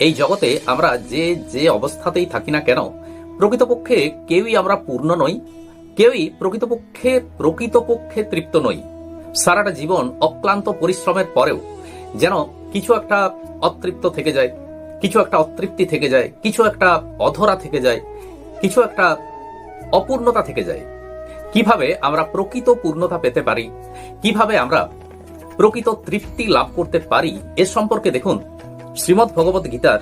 এই জগতে আমরা যে যে অবস্থাতেই থাকি না কেন, প্রকৃতপক্ষে কেউই আমরা পূর্ণ নই, কেউই প্রকৃতপক্ষে প্রকৃতপক্ষে তৃপ্ত নই। সারাটা জীবন অক্লান্ত পরিশ্রমের পরেও যেন কিছু একটা অতৃপ্ত থেকে যায়, কিছু একটা অতৃপ্তি থেকে যায়, কিছু একটা অধরা থেকে যায়, কিছু একটা অপূর্ণতা থেকে যায়। কীভাবে আমরা প্রকৃত পূর্ণতা পেতে পারি? কীভাবে আমরা প্রকৃত তৃপ্তি লাভ করতে পারি? এ সম্পর্কে দেখুন। শ্রীমৎ ভগবত গীতার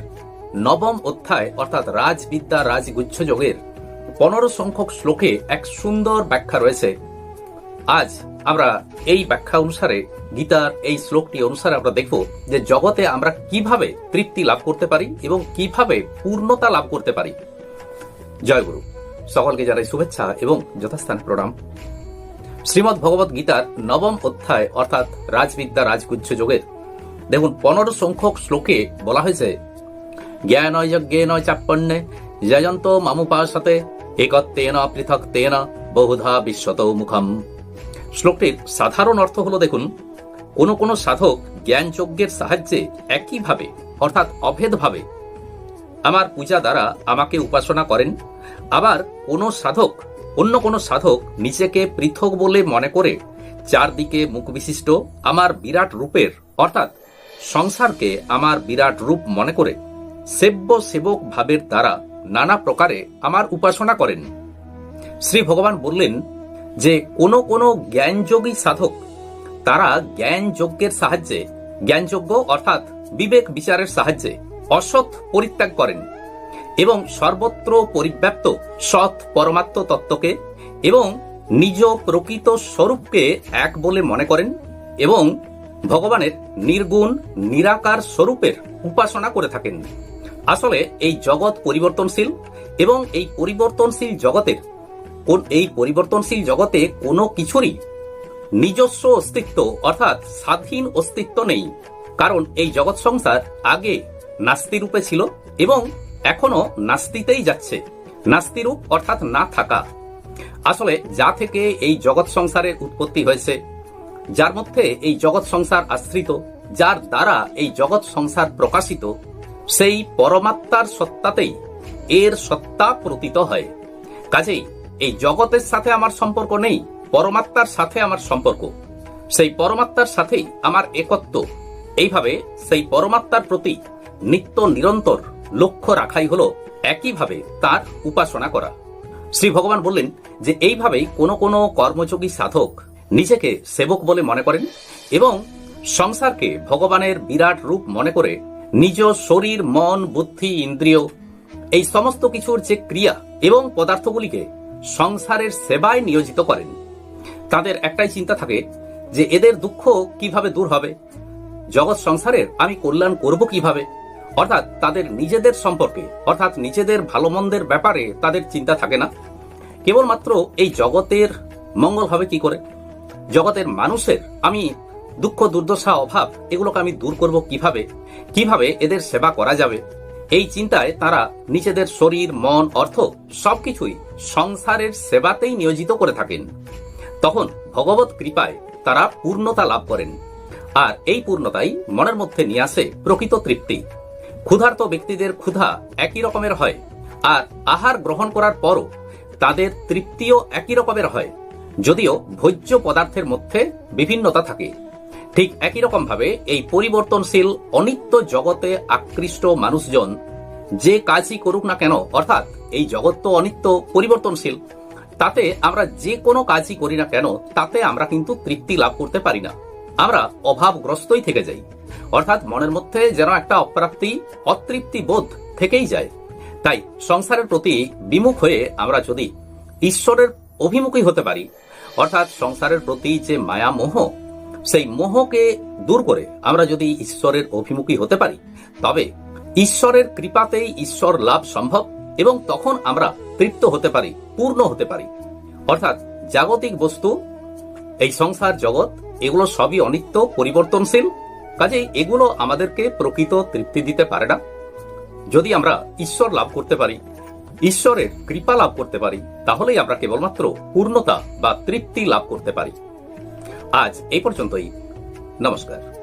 নবম অধ্যায়, অর্থাৎ রাজবিদ্যা রাজগুচ্ছ যোগের পনেরো সংখ্যক শ্লোকে এক সুন্দর ব্যাখ্যা রয়েছে। আজ আমরা এই ব্যাখ্যা অনুসারে গীতার এই শ্লোকটি অনুসারে আমরা দেখব যে জগতে আমরা কীভাবে তৃপ্তি লাভ করতে পারি এবং কীভাবে পূর্ণতা লাভ করতে পারি। জয় গুরু। সকলকে জানাই শুভেচ্ছা এবং যথাস্থানে প্রণাম। শ্রীমদ্ ভগবত গীতার নবম অধ্যায়, অর্থাৎ রাজবিদ্যা রাজগুচ্ছ যোগের দেখুন, পনেরো সংখ্যক শ্লোকে বলা হয়েছে জ্ঞান যজ্ঞে নয় চাপ্পণ্যে যজন্ত মামুপাশতে একত্বেন পৃথক তেন বহুধা বিশ্বত মুখম। শ্লোকটির সাধারণ অর্থ হলো, দেখুন, কোন কোন সাধক জ্ঞান যজ্ঞের সাহায্যে একইভাবে, অর্থাৎ অভেদভাবে, আমার পূজা দ্বারা আমাকে উপাসনা করেন। আবার কোন সাধক, অন্য কোন সাধক নিজেকে পৃথক বলে মনে করে, চারদিকে মুখ বিশিষ্ট, আমার বিরাট রূপের, অর্থাৎ সংসারকে আমার বিরাট রূপ মনে করে সেব্য সেবক ভাবের দ্বারা নানা প্রকারে আমার উপাসনা করেন। শ্রী ভগবান বললেন যে, কোন কোন জ্ঞানযোগী সাধক, তারা জ্ঞান যজ্ঞের সাহায্যে জ্ঞানযোগ্য অর্থাৎ বিবেক বিচারের সাহায্যে অসৎ পরিত্যাগ করেন এবং সর্বত্র পরিব্যাপ্ত সৎ পরমাত্ম তত্ত্বকে এবং নিজ প্রকৃত স্বরূপকে এক বলে মনে করেন এবং ভগবানের নির্গুণ, নিরাকার স্বরূপের উপাসনা করে থাকেন। আসলে এই জগৎ পরিবর্তনশীল এবং এই পরিবর্তনশীল জগতের এই পরিবর্তনশীল জগতে কোনো কিছুরই নিজস্ব অস্তিত্ব অর্থাৎ স্বাধীন অস্তিত্ব নেই। কারণ এই জগৎ সংসার আগে নাস্তিরূপে ছিল এবং এখনও নাস্তিতেই যাচ্ছে। নাস্তিরূপ অর্থাৎ না থাকা। আসলে যা থেকে এই জগৎ সংসারের উৎপত্তি হয়েছে যার মধ্যে এই জগৎ সংসার আশ্রিত, যার দ্বারা এই জগৎ সংসার প্রকাশিত, সেই পরমাত্মার সত্তাতেই এর সত্তা প্রতীত হয়। কাজেই এই জগতের সাথে আমার সম্পর্ক নেই, পরমাত্মার সাথে আমার সম্পর্ক। সেই পরমাত্মার সাথেই আমার একত্ব। এইভাবে সেই পরমাত্মার প্রতি নিত্য নিরন্তর লক্ষ্য রাখাই হলো একইভাবে তার উপাসনা করা। শ্রী ভগবান বললেন যে, এইভাবেই কোনো কোনো কর্মযোগী সাধক নিজেকে সেবক বলে মনে করেন এবং সংসারকে ভগবানের বিরাট রূপ মনে করে নিজ শরীর, মন, বুদ্ধি, ইন্দ্রিয় এই সমস্ত কিছুর যে ক্রিয়া এবং পদার্থগুলিকে সংসারের সেবায় নিয়োজিত করেন। তাদের একটাই চিন্তা থাকে যে এদের দুঃখ কীভাবে দূর হবে? জগৎ সংসারের আমি কল্যাণ করব কীভাবে? অর্থাৎ তাদের নিজেদের সম্পর্কে, অর্থাৎ নিজেদের ভালো মন্দের ব্যাপারে তাদের চিন্তা থাকে না। কেবলমাত্র এই জগতের মঙ্গল হবে কি করে? জগতের মানুষের আমি দুঃখ, দুর্দশা, অভাব এগুলোকে আমি দূর করব কীভাবে? কীভাবে এদের সেবা করা যাবে? এই চিন্তায় তারা নিজেদের শরীর, মন, অর্থ সবকিছুই সংসারের সেবাতেই নিয়োজিত করে থাকেন। তখন ভগবত কৃপায় তারা পূর্ণতা লাভ করেন। আর এই পূর্ণতাই মনের মধ্যে নিয়ে আসে প্রকৃত তৃপ্তি। ক্ষুধার্ত ব্যক্তিদের ক্ষুধা একই রকমের হয়, আর আহার গ্রহণ করার পরও তাদের তৃপ্তিও একই রকমের হয়। যদিও ভোজ্য পদার্থের মধ্যে বিভিন্নতা থাকে। ঠিক একই রকম ভাবে এই পরিবর্তনশীল অনিত্য জগতে আকৃষ্ট মানুষজন যে কাজই করুক না কেন, অর্থাৎ এই জগৎ তো অনিত্য, পরিবর্তনশীল, তাতে আমরা যে কোনো কাজই করি না কেন, তাতে আমরা কিন্তু তৃপ্তি লাভ করতে পারি না। আমরা অভাবগ্রস্তই থেকে যাই। অর্থাৎ মনের মধ্যে যেন একটা অপ্রাপ্তি, অতৃপ্তি বোধ থেকেই যায়। তাই সংসারের প্রতি বিমুখ হয়ে আমরা যদি ঈশ্বরের অভিমুখী হতে পারি অর্থাৎ সংসারের প্রতি যে মায়া মোহ, সেই মোহকে দূর করে আমরা যদি ঈশ্বরের অভিমুখী হতে পারি, তবে ঈশ্বরের কৃপাতেই ঈশ্বর লাভ সম্ভব এবং তখন আমরা তৃপ্ত হতে পারি, পূর্ণ হতে পারি। অর্থাৎ জাগতিক বস্তু, এই সংসার জগৎ, এগুলো সবই অনিত্য, পরিবর্তনশীল, কাজেই এগুলো আমাদেরকে প্রকৃত তৃপ্তি দিতে পারে না। যদি আমরা ঈশ্বর লাভ করতে পারি ঈশ্বরের কৃপা লাভ করতে পারি, তাহলেই আমরা কেবলমাত্র পূর্ণতা বা তৃপ্তি লাভ করতে পারি। আজ এই পর্যন্তই। নমস্কার।